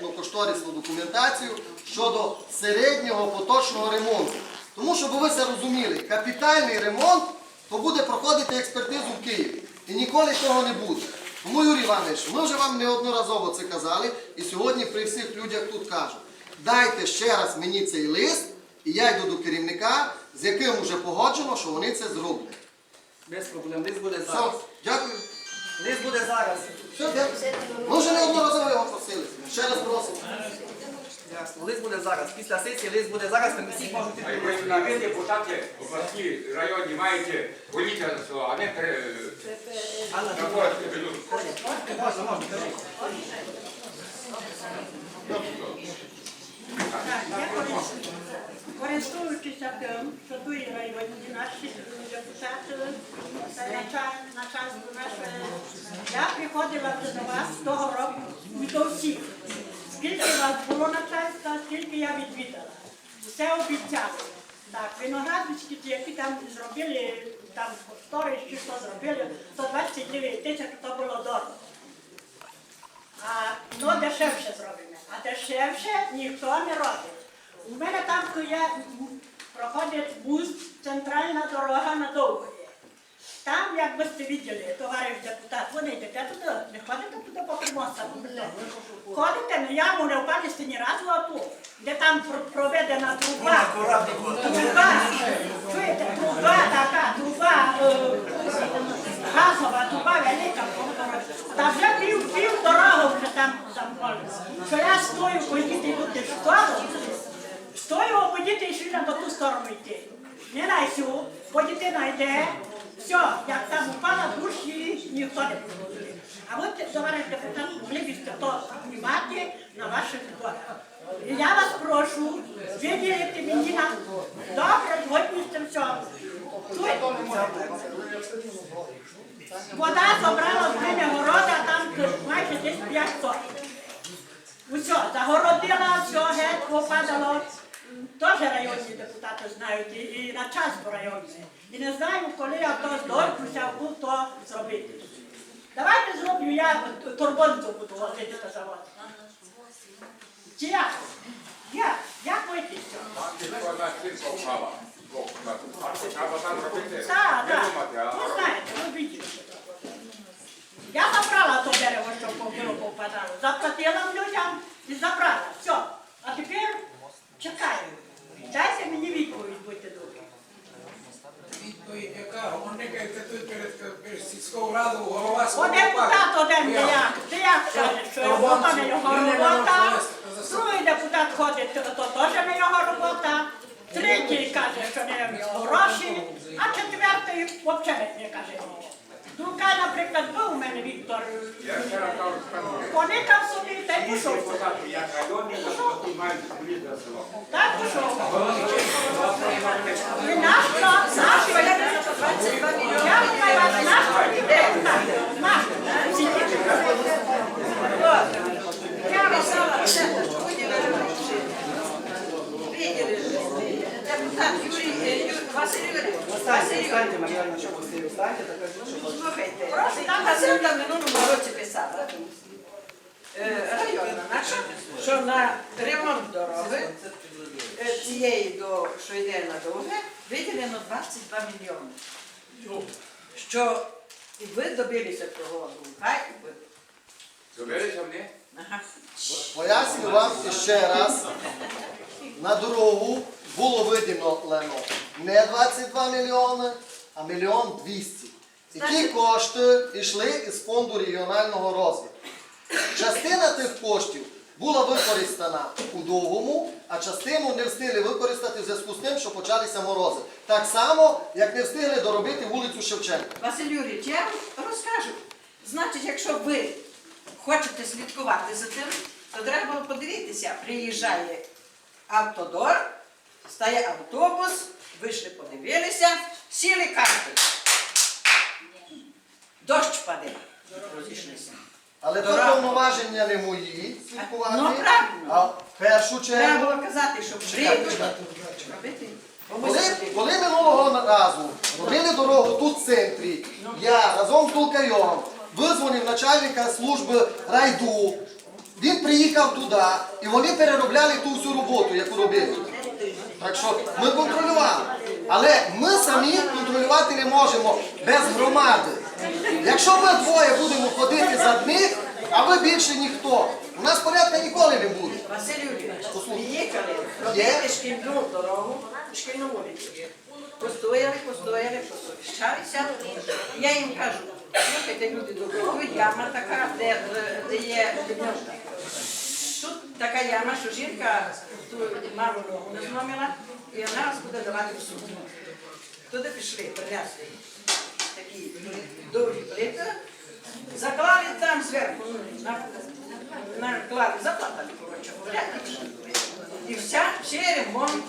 проєктно-кошторисну документацію щодо середнього поточного ремонту. Тому, щоб ви це розуміли, капітальний ремонт то буде проходити експертизу в Києві. І ніколи того не буде. Тому, Юрій Іванович, ми вже вам неодноразово це казали, і сьогодні при всіх людях тут кажу. Дайте ще раз мені цей лист, і я йду до керівника, з яким вже погоджено, що вони це зроблять. Без проблем, лист буде Все, зараз. дякую. Лист буде зараз. Все, дякую. Ми вже неодноразово його просили. Ще раз просимо. Ясно. Лист буде зараз. Після сесії лист буде зараз, ми всі можуть А а ви депутати обласні, районні маєте воліти за село, а не пере... Анна, на город ведуть. можна, можна, кажи. Що тут районні наші депутати, начальство наше, я приходила вже до вас того року і до всіх. Скільки вас було начальства, скільки я відвідала. Все обіцяли. Так, винограднички, які там зробили, там сторож чи що зробили, 129 тисяч, то було дорого. А ну дешевше зробимо. А дешевше ніхто не робить. У мене там є, м, проходить вуз, центральна дорога на Довгої. Там, як ви сте виділи, товариш депутат, ви не йдете туди, не ходите туди по примостам. Ходите, ну я не впадете ні разу, а тут, де там проведена труба. Труба, чуєте, труба така, труба, е, газова, труба велика. Та вже пів, пів дорогу вже там замовили. Що я стою, бо діти йдуть в школу, стою, бо діти йшли на ту сторону йти. Не на цю, бо дитина йде, все, як там упала душі, ніхто не буде. А ви, товариш депутат, могли б на ваших дворах. І я вас прошу, виділити мені на добре, згодні з цим все. Вода забрала з города, там майже десь 5 сотень. Усе, загородила, все, геть, попадало. Теж районні депутати знають, і, і начальство районне. І не знаю, коли я то здоркнуся, був то зробити. Давайте зроблю, я турбонку буду возити на завод. Чи як? Як? Як вийти з цього? Так. Так, Ви знаєте, ви бачите. Я забрала то дерево, що було попадало. Заплатила людям і забрала. Я. як, ти як що робота не його робота. Другий депутат ходить, то теж не його робота. Третій каже, що не його гроші, а четвертий взагалі не каже нічого. Друга, наприклад, був у мене Віктор. Поникав собі та й пішов. Так пішов. І наш наш, вас наш депутат. Наш. Слухайте, Прошу, там минулому році писала, що на ремонт дороги е, цієї, до, що на довге, виділено 22 мільйони. Що і ви добилися того, хай і ви. Добилися? Ага. Поясню вам ще раз. На дорогу було виділено не 22 мільйони, а мільйон 200. І ті кошти йшли із фонду регіонального розвитку. Частина тих коштів була використана у довгому, а частину не встигли використати в зв'язку з тим, що почалися морози. Так само, як не встигли доробити вулицю Шевченка. Василь Юрійович, я вам розкажу. Значить, якщо ви хочете слідкувати за тим, то треба подивитися. Приїжджає автодор, стає автобус, вийшли, подивилися, сіли карти. Дощ паде. Розійшлися. Але це Дорога. повноваження не мої слідкувати, Ну, правильно. а в першу Треба чергу. було казати, що прийдуть комусь Коли, робити. коли минулого разу робили дорогу тут в центрі, я разом з Толкайом визвонив начальника служби райду Він приїхав туди, і вони переробляли ту всю роботу, яку робили. Так що ми контролювали. Але ми самі контролювати не можемо без громади. Якщо ми двоє будемо ходити за одних, а ви більше ніхто, у нас порядка ніколи не буде. Василь Юрійович, приїхали робити шкільну дорогу, шкільну вулицю. Постояли, постояли, посовіщалися. Я їм кажу, слухайте, люди добрі, тут яма така, де, де є підножка. Тут така яма, що жінка ту маму ногу не зломила, і вона нас буде давати в суд. Туди пішли, принесли такі довгі плити, заклали там зверху, ну, на, наклали, заплатили, коротше, говоря, і вся, ще ремонт.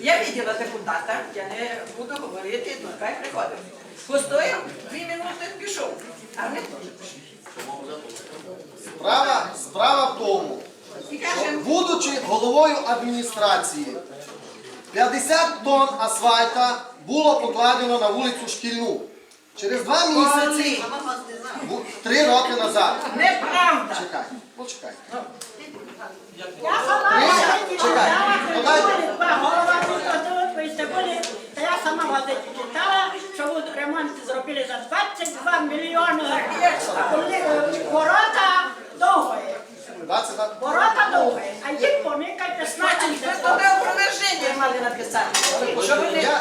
Я виділа депутата, я не буду говорити, ну хай приходив. Постояв, дві минути пішов, а ми теж пішли. Справа, справа в тому, що будучи головою адміністрації, 50 тонн асфальта було покладено на вулицю Шкільну. Через два місяці, три роки назад. неправда. Чекай, почекай. Я сама чекай, читала, дайте. приходили два голова ви були, та я сама в газеті читала, що ви ремонт зробили за 22 мільйони гривень. Ворота довгої, 22 ворота довгої, а їх помикайте Значить, ви значить, то не опроверження мали написати.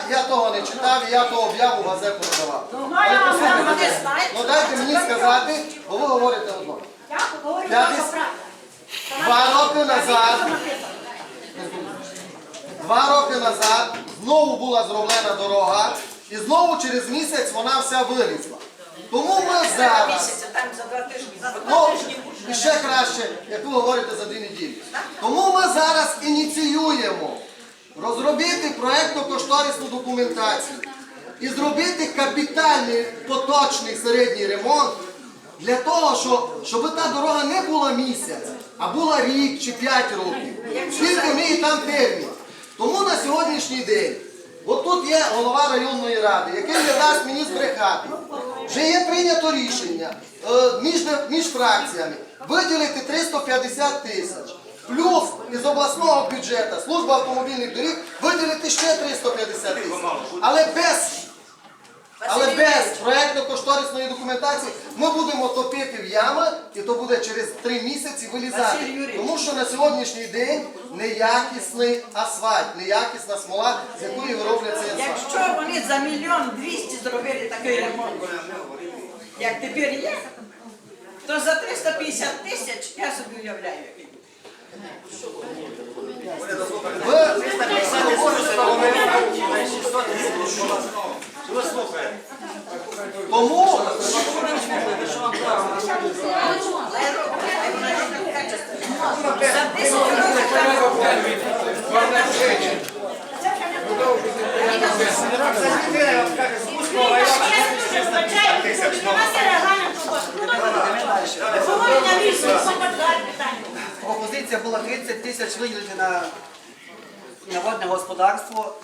Не... Я, я того не читав, і я того об'яву в газету не давав. Ну, я вам не знаєте, Ну дайте мені сказати, бо ви говорите одно. Я говорю, Я десь правда. Два роки назад, два роки назад знову була зроблена дорога, і знову через місяць вона вся вилізла. Тому ми зараз. місяця, там за два тижні. Ну, і ще краще, як ви говорите за дві неділі. Тому ми зараз ініціюємо розробити проєктно-кошторисну документацію і зробити капітальний поточний середній ремонт для того, щоб, щоб та дорога не була місяць, а була рік чи п'ять років. Скільки в неї там термін. Тому на сьогоднішній день, от тут є голова районної ради, який не дасть мені збрехати. Вже є прийнято рішення е, між, між фракціями виділити 350 тисяч. Обласного бюджету служба автомобільних доріг виділити ще 350 тисяч. Але без, але без проєктно-кошторисної документації ми будемо топити в ями, і то буде через три місяці вилізати. Тому що на сьогоднішній день неякісний асфальт, неякісна смола, з якої виробляться асфальт. Якщо вони за мільйон двісті зробили такий ремонт, як тепер є, то за 350 тисяч я собі уявляю. Який. Ви тому За тисячу Пропозиція була 30 тисяч виділити на, на водне господарство.